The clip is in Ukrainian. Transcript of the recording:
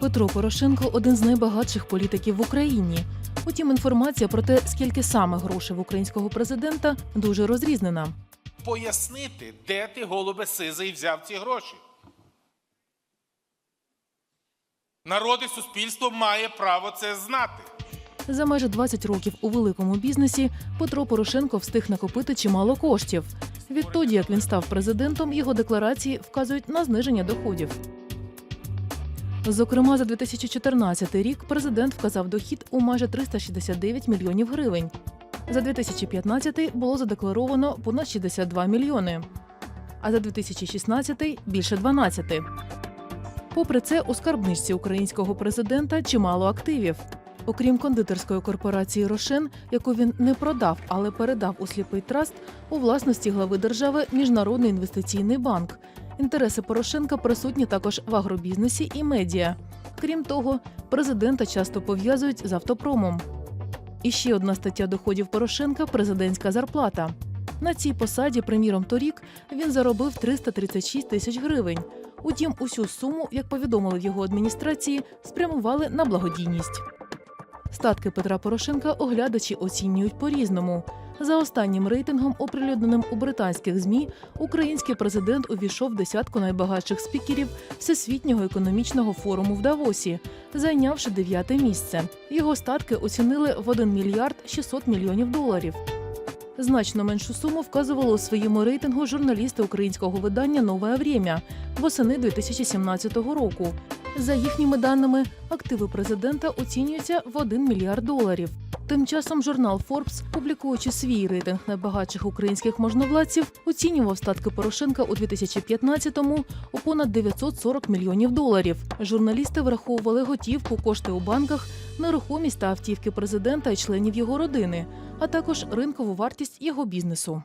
Петро Порошенко один з найбагатших політиків в Україні. Утім, інформація про те, скільки саме грошей в українського президента, дуже розрізнена. Пояснити, де ти, голубе сизий, взяв ці гроші. Народ і суспільство має право це знати. За майже 20 років у великому бізнесі Петро Порошенко встиг накопити чимало коштів. Відтоді, як він став президентом, його декларації вказують на зниження доходів. Зокрема, за 2014 рік президент вказав дохід у майже 369 мільйонів гривень. За 2015 було задекларовано понад 62 мільйони, а за 2016 – більше 12. Попри це, у скарбничці українського президента чимало активів. Окрім кондитерської корпорації Рошен, яку він не продав, але передав у сліпий траст, у власності глави держави Міжнародний інвестиційний банк. Інтереси Порошенка присутні також в агробізнесі і медіа. Крім того, президента часто пов'язують з автопромом. І ще одна стаття доходів Порошенка президентська зарплата. На цій посаді, приміром, торік він заробив 336 тисяч гривень. Утім, усю суму, як повідомили в його адміністрації, спрямували на благодійність. Статки Петра Порошенка оглядачі оцінюють по-різному. За останнім рейтингом, оприлюдненим у британських змі, український президент увійшов в десятку найбагатших спікерів Всесвітнього економічного форуму в Давосі, зайнявши дев'яте місце. Його статки оцінили в 1 мільярд 600 мільйонів доларів. Значно меншу суму вказували у своєму рейтингу журналісти українського видання Нове Время восени 2017 року. За їхніми даними, активи президента оцінюються в 1 мільярд доларів. Тим часом журнал Forbes, публікуючи свій рейтинг найбагатших українських можновладців, оцінював статки Порошенка у 2015-му у понад 940 мільйонів доларів. Журналісти враховували готівку, кошти у банках, нерухомість та автівки президента і членів його родини, а також ринкову вартість його бізнесу.